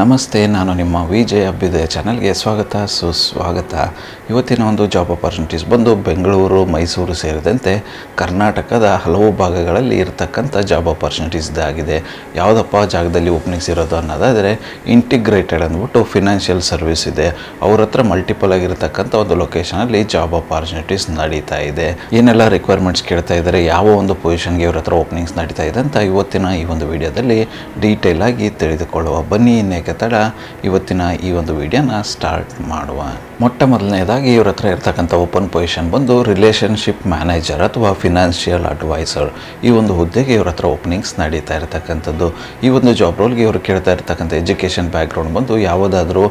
ನಮಸ್ತೆ, ನಾನು ನಿಮ್ಮ ವಿ ಜೆ ಅಭ್ಯುದಯ ಚಾನಲ್ಗೆ ಸ್ವಾಗತ, ಸುಸ್ವಾಗತ. ಇವತ್ತಿನ ಒಂದು ಜಾಬ್ ಅಪರ್ಚುನಿಟೀಸ್ ಬಂದು ಬೆಂಗಳೂರು, ಮೈಸೂರು ಸೇರಿದಂತೆ ಕರ್ನಾಟಕದ ಹಲವು ಭಾಗಗಳಲ್ಲಿ ಇರತಕ್ಕಂಥ ಜಾಬ್ ಅಪರ್ಚುನಿಟೀಸ್ ಆಗಿದೆ. ಯಾವುದಪ್ಪ ಜಾಗದಲ್ಲಿ ಓಪನಿಂಗ್ಸ್ ಇರೋದು ಅನ್ನೋದಾದರೆ ಇಂಟಿಗ್ರೇಟೆಡ್ ಅಂದ್ಬಿಟ್ಟು ಫಿನಾನ್ಷಿಯಲ್ ಸರ್ವಿಸ್ ಇದೆ. ಅವ್ರ ಹತ್ರ ಮಲ್ಟಿಪಲ್ ಆಗಿರತಕ್ಕಂಥ ಒಂದು ಲೊಕೇಶನಲ್ಲಿ ಜಾಬ್ ಅಪರ್ಚುನಿಟೀಸ್ ನಡೀತಾ ಇದೆ. ಏನೆಲ್ಲ ರಿಕ್ವೈರ್ಮೆಂಟ್ಸ್ ಕೇಳ್ತಾ ಇದ್ದಾರೆ, ಯಾವ ಒಂದು ಪೊಸಿಷನ್ಗೆ ಇವ್ರ ಹತ್ರ ಓಪನಿಂಗ್ಸ್ ನಡೀತಾ ಇದೆ ಅಂತ ಇವತ್ತಿನ ಈ ಒಂದು ವಿಡಿಯೋದಲ್ಲಿ ಡೀಟೇಲ್ ಆಗಿ ತಿಳಿದುಕೊಳ್ಳುವ. ಬನ್ನಿ ಇನ್ನೇಕೆ ತಡ ಇವತ್ತಿನ ಈ ಒಂದು ವಿಡಿಯೋನ ಸ್ಟಾರ್ಟ್ ಮಾಡುವ. ಮೊಟ್ಟ ಮೊದಲನೇದಾಗಿ ಇವ್ರ ಹತ್ರ ಇರ್ತಕ್ಕಂಥ ಓಪನ್ ಪೊಸಿಷನ್ ಬಂದು ರಿಲೇಷನ್ಶಿಪ್ ಮ್ಯಾನೇಜರ್ ಅಥವಾ ಫಿನಾನ್ಷಿಯಲ್ ಅಡ್ವೈಸರ್ ಈ ಒಂದು ಹುದ್ದೆಗೆ ಇವ್ರ ಹತ್ರ ಓಪನಿಂಗ್ಸ್ ನಡೀತಾ ಇರತಕ್ಕಂಥದ್ದು. ಈ ಒಂದು ಜಾಬ್ ರೋಲ್ಗೆ ಇವರು ಕೇಳ್ತಾ ಇರ್ತಕ್ಕಂಥ ಎಜುಕೇಷನ್ ಬ್ಯಾಕ್ಗ್ರೌಂಡ್ ಬಂದು ಯಾವುದಾದ್ರೂ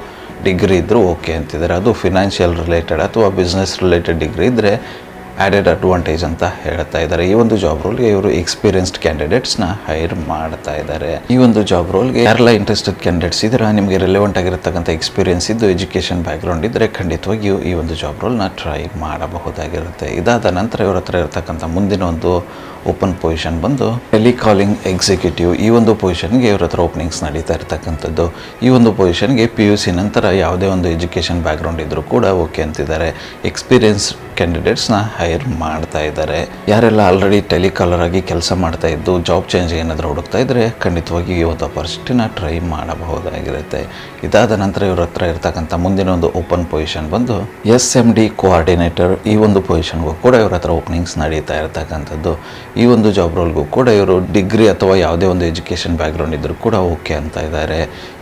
ಡಿಗ್ರಿ ಇದ್ದರೂ ಓಕೆ ಅಂತಿದ್ದಾರೆ. ಅದು ಫಿನಾನ್ಷಿಯಲ್ ರಿಲೇಟೆಡ್ ಅಥವಾ ಬಿಸ್ನೆಸ್ ರಿಲೇಟೆಡ್ ಡಿಗ್ರಿ ಇದ್ದರೆ ಆ್ಯಡೆಡ್ ಅಡ್ವಾಂಟೇಜ್ ಅಂತ ಹೇಳ್ತಾ ಇದ್ದಾರೆ. ಈ ಒಂದು ಜಾಬ್ ರೋಲ್ಗೆ ಇವರು ಎಕ್ಸ್ಪೀರಿಯನ್ಸ್ಡ್ ಕ್ಯಾಂಡಿಡೇಟ್ಸ್ನ ಹೈರ್ ಮಾಡ್ತಾ ಇದ್ದಾರೆ. ಈ ಒಂದು ಜಾಬ್ ರೋಲ್ಗೆ ಯಾರೆಲ್ಲ ಇಂಟ್ರೆಸ್ಟೆಡ್ ಕ್ಯಾಂಡಿಡೇಟ್ಸ್ ಇದ್ರೆ ನಿಮಗೆ ರೆಲೆವೆಂಟ್ ಆಗಿರತಕ್ಕಂಥ ಎಕ್ಸ್ಪೀರಿಯನ್ಸ್ ಇದ್ದು ಎಜುಕೇಷನ್ ಬ್ಯಾಕ್ಗ್ರೌಂಡ್ ಇದ್ದರೆ ಖಂಡಿತವಾಗಿಯೂ ಈ ಒಂದು ಜಾಬ್ ರೋಲ್ನ ಟ್ರೈ ಮಾಡಬಹುದಾಗಿರುತ್ತೆ. ಇದಾದ ನಂತರ ಇವ್ರ ಹತ್ರ ಇರತಕ್ಕಂಥ ಮುಂದಿನ ಒಂದು ಓಪನ್ ಪೊಸಿಷನ್ ಬಂದು ಟೆಲಿಕಾಲಿಂಗ್ ಎಕ್ಸಿಕ್ಯೂಟಿವ್ ಈ ಒಂದು ಪೊಸಿಷನ್ಗೆ ಇವ್ರ ಹತ್ರ ಓಪನಿಂಗ್ಸ್ ನಡೀತಾ ಇರ್ತಕ್ಕಂಥದ್ದು. ಈ ಒಂದು ಪೊಸಿಷನ್ಗೆ ಪಿ ಯು ಸಿ ನಂತರ ಯಾವುದೇ ಒಂದು ಎಜುಕೇಷನ್ ಬ್ಯಾಕ್ಗ್ರೌಂಡ್ ಇದ್ದರೂ ಕೂಡ ಓಕೆ ಅಂತಿದ್ದಾರೆ. ಎಕ್ಸ್ಪೀರಿಯನ್ಸ್ ಕ್ಯಾಂಡಿಡೇಟ್ಸ್ನ ಹೈರ್ ಮಾಡ್ತಾ ಇದ್ದಾರೆ. ಯಾರೆಲ್ಲ ಆಲ್ರೆಡಿ ಟೆಲಿಕಾಲರ್ ಆಗಿ ಕೆಲಸ ಮಾಡ್ತಾ ಇದ್ದು ಜಾಬ್ ಚೇಂಜ್ ಏನಾದರೂ ಹುಡುಕ್ತಾ ಇದ್ದರೆ ಖಂಡಿತವಾಗಿ ಒಂದು ಅಪರ್ಚುನಿಟಿನ ಟ್ರೈ ಮಾಡಬಹುದಾಗಿರುತ್ತೆ. ಇದಾದ ನಂತರ ಇವ್ರ ಹತ್ರ ಇರ್ತಕ್ಕಂಥ ಮುಂದಿನ ಒಂದು ಓಪನ್ ಪೊಸಿಷನ್ ಬಂದು ಎಸ್ ಎಂ ಡಿ ಕೋಆರ್ಡಿನೇಟರ್ ಈ ಒಂದು ಪೊಸಿಷನ್ಗೂ ಕೂಡ ಇವ್ರ ಹತ್ರ ಓಪನಿಂಗ್ಸ್ ನಡೀತಾ ಇರ್ತಕ್ಕಂಥದ್ದು. ಈ ಒಂದು ಜಾಬ್ ರೋಲ್ಗೂ ಕೂಡ ಇವರು ಡಿಗ್ರಿ ಅಥವಾ ಯಾವುದೇ ಒಂದು ಎಜುಕೇಷನ್ ಬ್ಯಾಕ್ಗ್ರೌಂಡ್ ಇದ್ದರೂ ಕೂಡ ಓಕೆ ಅಂತ ಇದ್ದಾರೆ.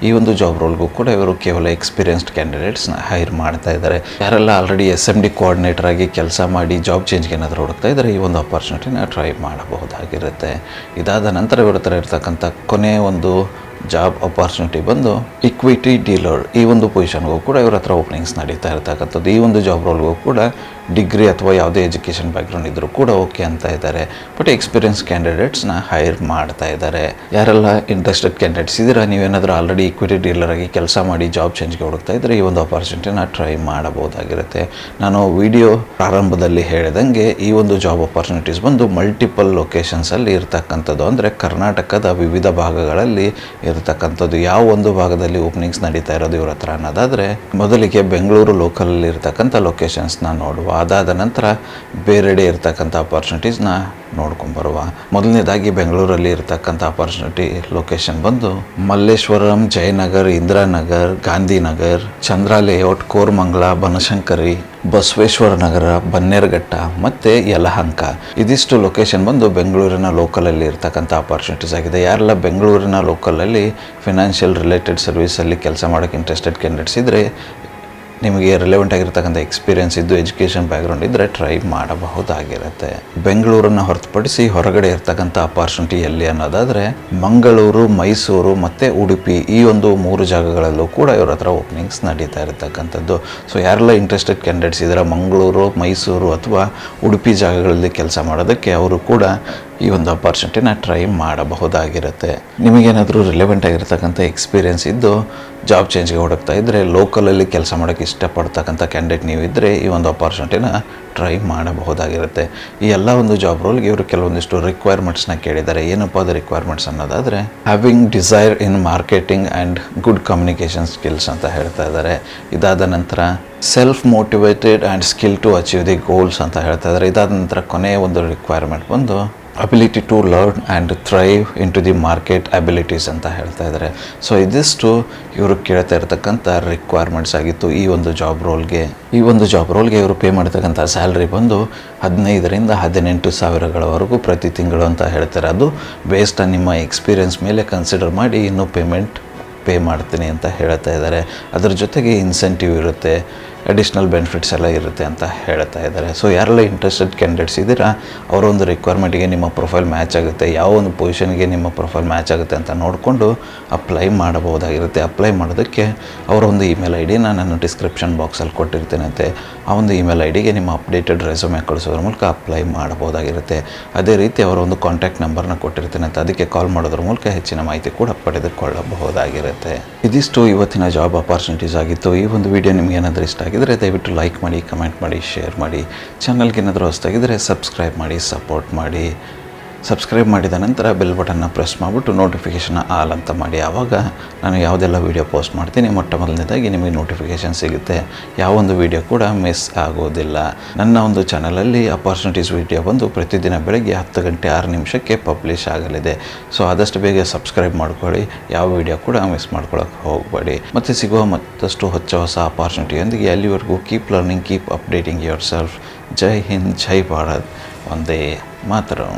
ಈ ಒಂದು ಜಾಬ್ ರೋಲ್ಗೂ ಕೂಡ ಇವರು ಕೇವಲ ಎಕ್ಸ್ಪೀರಿಯನ್ಸ್ಡ್ ಕ್ಯಾಂಡಿಡೇಟ್ಸ್ನ ಹೈರ್ ಮಾಡ್ತಾ ಇದ್ದಾರೆ. ಯಾರೆಲ್ಲ already S M D coordinator ಆಗಿ ಕೆಲಸ ಮಾಡಿ ಜಾಬ್ ಚೇಂಜ್ಗೆ ಏನಾದರೂ ಹುಡುಕ್ತಾ ಇದ್ದರೆ ಈ ಒಂದು ಅಪಾರ್ಚುನಿಟಿನ ಟ್ರೈ ಮಾಡಬಹುದಾಗಿರುತ್ತೆ. ಇದಾದ ನಂತರ ಹತ್ರ ಇರ್ತಕ್ಕಂಥ ಕೊನೆಯ ಒಂದು ಜಾಬ್ ಅಪಾರ್ಚುನಿಟಿ ಬಂದು ಇಕ್ವಿಟಿ ಡೀಲರ್ ಈ ಒಂದು ಪೊಸಿಷನ್ಗೂ ಕೂಡ ಇವ್ರ ಹತ್ರ ಓಪನಿಂಗ್ಸ್ ನಡೀತಾ ಇರ್ತಕ್ಕಂಥದ್ದು. ಈ ಒಂದು ಜಾಬ್ ರೋಲ್ಗೂ ಕೂಡ ಡಿಗ್ರಿ ಅಥವಾ ಯಾವುದೇ ಎಜುಕೇಷನ್ ಬ್ಯಾಕ್ಗ್ರೌಂಡ್ ಇದ್ದರೂ ಕೂಡ ಓಕೆ ಅಂತ ಇದ್ದಾರೆ ಬಟ್ ಎಕ್ಸ್ಪೀರಿಯನ್ಸ್ ಕ್ಯಾಂಡಿಡೇಟ್ಸ್ನ ಹೈರ್ ಮಾಡ್ತಾ ಇದ್ದಾರೆ ಯಾರೆಲ್ಲ ಇಂಟ್ರೆಸ್ಟೆಡ್ ಕ್ಯಾಂಡಿಡೇಟ್ಸ್ ಇದ್ದೀರಾ? ನೀವೇನಾದರೂ ಆಲ್ರೆಡಿ ಇಕ್ವಿಟಿ ಡೀಲರ್ ಆಗಿ ಕೆಲಸ ಮಾಡಿ ಜಾಬ್ ಚೇಂಜ್ಗೆ ಹುಡುಕ್ತಾ ಇದ್ದರೆ ಈ ಒಂದು ಅಪಾರ್ಚುನಿಟಿನ ಟ್ರೈ ಮಾಡಬಹುದಾಗಿರುತ್ತೆ. ನಾನು ವಿಡಿಯೋ ಪ್ರಾರಂಭದಲ್ಲಿ ಹೇಳಿದಂಗೆ ಈ ಒಂದು ಜಾಬ್ ಅಪರ್ಚುನಿಟೀಸ್ ಬಂದು ಮಲ್ಟಿಪಲ್ ಲೊಕೇಶನ್ಸಲ್ಲಿ ಇರ್ತಕ್ಕಂಥದ್ದು. ಅಂದರೆ ಕರ್ನಾಟಕದ ವಿವಿಧ ಭಾಗಗಳಲ್ಲಿ ಇರತಕ್ಕಂಥದ್ದು. ಯಾವ ಒಂದು ಭಾಗದಲ್ಲಿ ಓಪನಿಂಗ್ಸ್ ನಡೀತಾ ಇರೋದು ಇವ್ರ ಹತ್ರ ಅನ್ನೋದಾದರೆ, ಮೊದಲಿಗೆ ಬೆಂಗಳೂರು ಲೋಕಲಲ್ಲಿ ಇರ್ತಕ್ಕಂಥ ಲೊಕೇಶನ್ಸ್ನ ನೋಡುವ ಅದಾದ ನಂತರ ಬೇರೆಡೆ ಇರ್ತಕ್ಕಂಥ ಅಪಾರ್ಚುನಿಟೀಸ್ನ ನೋಡ್ಕೊಂಬರುವ ಮೊದಲನೇದಾಗಿ ಬೆಂಗಳೂರಲ್ಲಿ ಇರ್ತಕ್ಕಂಥ ಅಪಾರ್ಚುನಿಟಿ ಲೊಕೇಶನ್ ಬಂದು ಮಲ್ಲೇಶ್ವರಂ, ಜಯನಗರ್, ಇಂದಿರಾನಗರ್, ಗಾಂಧಿನಗರ್ ಚಂದ್ರ ಲೇಔಟ್ ಕೋರ್ಮಂಗ್ಲ, ಬನಶಂಕರಿ, ಬಸವೇಶ್ವರ ನಗರ, ಬನ್ನೇರಘಟ್ಟ ಮತ್ತು ಯಲಹಂಕ. ಇದಿಷ್ಟು ಲೊಕೇಶನ್ ಬಂದು ಬೆಂಗಳೂರಿನ ಲೋಕಲಲ್ಲಿ ಇರ್ತಕ್ಕಂಥ ಅಪಾರ್ಚುನಿಟೀಸ್ ಆಗಿದೆ. ಯಾರೆಲ್ಲ ಬೆಂಗಳೂರಿನ ಲೋಕಲಲ್ಲಿ ಫಿನಾನ್ಷಿಯಲ್ ರಿಲೇಟೆಡ್ ಸರ್ವಿಸಲ್ಲಿ ಕೆಲಸ ಮಾಡೋಕ್ಕೆ ಇಂಟ್ರೆಸ್ಟೆಡ್ ಕ್ಯಾಂಡಿಡೇಟ್ಸ್ ಇದ್ದರೆ ನಿಮಗೆ ರಿಲೆವೆಂಟ್ ಆಗಿರ್ತಕ್ಕಂಥ ಎಕ್ಸ್ಪೀರಿಯನ್ಸ್ ಇದ್ದು ಎಜುಕೇಷನ್ ಬ್ಯಾಕ್ಗ್ರೌಂಡ್ ಇದ್ದರೆ ಟ್ರೈ ಮಾಡಬಹುದಾಗಿರುತ್ತೆ. ಬೆಂಗಳೂರನ್ನು ಹೊರತುಪಡಿಸಿ ಹೊರಗಡೆ ಇರ್ತಕ್ಕಂಥ ಅಪಾರ್ಚುನಿಟಿ ಎಲ್ಲಿ ಅನ್ನೋದಾದರೆ ಮಂಗಳೂರು, ಮೈಸೂರು ಮತ್ತು ಉಡುಪಿ ಈ ಒಂದು ಮೂರು ಜಾಗಗಳಲ್ಲೂ ಕೂಡ ಇವ್ರ ಹತ್ರ ಓಪನಿಂಗ್ಸ್ ನಡೀತಾ ಇರತಕ್ಕಂಥದ್ದು. ಸೊ ಯಾರೆಲ್ಲ ಇಂಟ್ರೆಸ್ಟೆಡ್ ಕ್ಯಾಂಡಿಡೇಟ್ಸ್ ಇದ್ದಾರೆ ಮಂಗಳೂರು, ಮೈಸೂರು ಅಥವಾ ಉಡುಪಿ ಜಾಗಗಳಲ್ಲಿ ಕೆಲಸ ಮಾಡೋದಕ್ಕೆ ಅವರು ಕೂಡ ಈ ಒಂದು ಅಪಾರ್ಚುನಿಟಿನ ಟ್ರೈ ಮಾಡಬಹುದಾಗಿರುತ್ತೆ. ನಿಮಗೇನಾದರೂ ರಿಲೆವೆಂಟ್ ಆಗಿರ್ತಕ್ಕಂಥ ಎಕ್ಸ್ಪೀರಿಯೆನ್ಸ್ ಇದ್ದು ಜಾಬ್ ಚೇಂಜ್ಗೆ ಹುಡುಕ್ತಾ ಇದ್ದರೆ ಲೋಕಲಲ್ಲಿ ಕೆಲಸ ಮಾಡೋಕ್ಕೆ ಇಷ್ಟಪಡ್ತಕ್ಕಂಥ ಕ್ಯಾಂಡಿಡೇಟ್ ನೀವಿದ್ದರೆ ಈ ಒಂದು ಅಪಾರ್ಚುನಿಟಿನ ಟ್ರೈ ಮಾಡಬಹುದಾಗಿರುತ್ತೆ. ಈ ಎಲ್ಲ ಒಂದು ಜಾಬ್ ರೋಲ್ಗೆ ಇವರು ಕೆಲವೊಂದಿಷ್ಟು ರಿಕ್ವೈರ್ಮೆಂಟ್ಸ್ನ ಕೇಳಿದ್ದಾರೆ. ಏನಪ್ಪ ಅದು ರಿಕ್ವೈರ್ಮೆಂಟ್ಸ್ ಅನ್ನೋದಾದರೆ having desire in marketing and good communication skills ಅಂತ ಹೇಳ್ತಾ ಇದ್ದಾರೆ. ಇದಾದ ನಂತರ self motivated and skill to achieve the goals ಅಂತ ಹೇಳ್ತಾ ಇದ್ದಾರೆ. ಇದಾದ ನಂತರ ಕೊನೆಯ ಒಂದು ರಿಕ್ವೈರ್ಮೆಂಟ್ ಬಂದು ability to learn and thrive in to the market abilities ಅಂತ ಹೇಳ್ತಾ ಇದ್ದಾರೆ. ಸೊ ಇದಿಷ್ಟು ಇವರು ಕೇಳ್ತಾ ಇರತಕ್ಕಂಥ ರಿಕ್ವೈರ್ಮೆಂಟ್ಸ್ ಆಗಿತ್ತು ಈ ಒಂದು ಜಾಬ್ ರೋಲ್ಗೆ ಈ ಒಂದು ಜಾಬ್ ರೋಲ್ಗೆ ಇವರು ಪೇ ಮಾಡ್ತಕ್ಕಂಥ ಸ್ಯಾಲ್ರಿ ಬಂದು ಹದಿನೈದರಿಂದ ಹದಿನೆಂಟು ಸಾವಿರಗಳವರೆಗೂ ಪ್ರತಿ ತಿಂಗಳು ಅಂತ ಹೇಳ್ತಾರೆ. ಅದು ಬೇಸ್ಡ್ ನಿಮ್ಮ ಎಕ್ಸ್ಪೀರಿಯನ್ಸ್ ಮೇಲೆ ಕನ್ಸಿಡರ್ ಮಾಡಿ ಇನ್ನೂ ಪೇಮೆಂಟ್ ಪೇ ಮಾಡ್ತೀನಿ ಅಂತ ಹೇಳ್ತಾ ಇದ್ದಾರೆ. ಅದ್ರ ಜೊತೆಗೆ ಇನ್ಸೆಂಟಿವ್ ಇರುತ್ತೆ. ಅಡಿಷ್ನಲ್ ಬೆನಿಫಿಟ್ಸ್ ಎಲ್ಲ ಇರುತ್ತೆ ಅಂತ ಹೇಳ್ತಾ ಇದ್ದಾರೆ. ಸೊ ಯಾರೆಲ್ಲ ಇಂಟ್ರೆಸ್ಟೆಡ್ ಕ್ಯಾಂಡಿಡೇಟ್ಸ್ ಇದ್ದೀರಾ, ಅವರೊಂದು ರಿಕ್ವೈರ್ಮೆಂಟ್ಗೆ ನಿಮ್ಮ ಪ್ರೊಫೈಲ್ ಮ್ಯಾಚ್ ಆಗುತ್ತೆ, ಯಾವ ಒಂದು ಪೊಸಿಷನ್ಗೆ ನಿಮ್ಮ ಪ್ರೊಫೈಲ್ ಮ್ಯಾಚ್ ಆಗುತ್ತೆ ಅಂತ ನೋಡಿಕೊಂಡು ಅಪ್ಲೈ ಮಾಡಬಹುದಾಗಿರುತ್ತೆ. ಅಪ್ಲೈ ಮಾಡೋದಕ್ಕೆ ಅವರೊಂದು ಇಮೇಲ್ ಐ ಡಿನ ನಾನು ಡಿಸ್ಕ್ರಿಪ್ಷನ್ ಬಾಕ್ಸಲ್ಲಿ ಕೊಟ್ಟಿರ್ತೇನಂತೆ ಆ ಒಂದು ಇಮೇಲ್ ಐ ಡಿಗೆ ನಿಮ್ಮ ಅಪ್ಡೇಟೆಡ್ ರೆಸ್ಯೂಮೆ ಕಳಿಸೋದ್ರ ಮೂಲಕ ಅಪ್ಲೈ ಮಾಡಬಹುದಾಗಿರುತ್ತೆ. ಅದೇ ರೀತಿ ಅವರ ಒಂದು ಕಾಂಟ್ಯಾಕ್ಟ್ ನಂಬರ್ನ ಕೊಟ್ಟಿರ್ತೇನೆ ಅಂತ ಅದಕ್ಕೆ ಕಾಲ್ ಮಾಡೋದ್ರ ಮೂಲಕ ಹೆಚ್ಚಿನ ಮಾಹಿತಿ ಕೂಡ ಪಡೆದುಕೊಳ್ಳಬಹುದಾಗಿರುತ್ತೆ. ಇದಿಷ್ಟು ಇವತ್ತಿನ ಜಾಬ್ ಅಪಾರ್ಚುನಿಟೀಸ್ ಆಗಿತ್ತು. ಈ ಒಂದು ವಿಡಿಯೋ ನಿಮ್ಗೆ ಏನಾದರೂ ಇಷ್ಟ ಆಗಿದ್ರೆ ದಯವಿಟ್ಟು ಲೈಕ್ ಮಾಡಿ ಕಮೆಂಟ್ ಮಾಡಿ ಶೇರ್ ಮಾಡಿ. ಚಾನಲ್ಗೆ ಏನಾದರೂ ಹೊಸದಾಗಿದ್ದರೆ ಸಬ್ಸ್ಕ್ರೈಬ್ ಮಾಡಿ ಸಪೋರ್ಟ್ ಮಾಡಿ. ಸಬ್ಸ್ಕ್ರೈಬ್ ಮಾಡಿದ ನಂತರ ಬೆಲ್ ಬಟನ್ನ ಪ್ರೆಸ್ ಮಾಡಿಬಿಟ್ಟು ನೋಟಿಫಿಕೇಷನ್ ಆಲ್ ಅಂತ ಮಾಡಿ. ಆವಾಗ ನಾನು ಯಾವುದೆಲ್ಲ ವೀಡಿಯೋ ಪೋಸ್ಟ್ ಮಾಡ್ತೀನಿ, ಮೊಟ್ಟ ಮೊದಲನೇದಾಗಿ ನಿಮಗೆ ನೋಟಿಫಿಕೇಷನ್ ಸಿಗುತ್ತೆ. ಯಾವೊಂದು ವೀಡಿಯೋ ಕೂಡ ಮಿಸ್ ಆಗೋದಿಲ್ಲ. ನನ್ನ ಒಂದು ಚಾನಲಲ್ಲಿ ಅಪಾರ್ಚುನಿಟೀಸ್ ವೀಡಿಯೋ ಬಂದು ಪ್ರತಿದಿನ ಬೆಳಗ್ಗೆ ಹತ್ತು ಗಂಟೆ ಆರು ನಿಮಿಷಕ್ಕೆ ಪಬ್ಲಿಷ್ ಆಗಲಿದೆ. ಸೊ ಆದಷ್ಟು ಬೇಗ ಸಬ್ಸ್ಕ್ರೈಬ್ ಮಾಡ್ಕೊಳ್ಳಿ. ಯಾವ ವೀಡಿಯೋ ಕೂಡ ಮಿಸ್ ಮಾಡ್ಕೊಳಕ್ಕೆ ಹೋಗಬೇಡಿ. ಮತ್ತು ಸಿಗುವ ಮತ್ತಷ್ಟು ಹೊಚ್ಚ ಹೊಸ ಅಪಾರ್ಚುನಿಟಿಯೊಂದಿಗೆ ಅಲ್ಲಿವರೆಗೂ keep learning keep updating your self ಜೈ ಹಿಂದ್, ಜೈ ಭಾರತ್. ಒಂದೇ ಮಾತರಂ.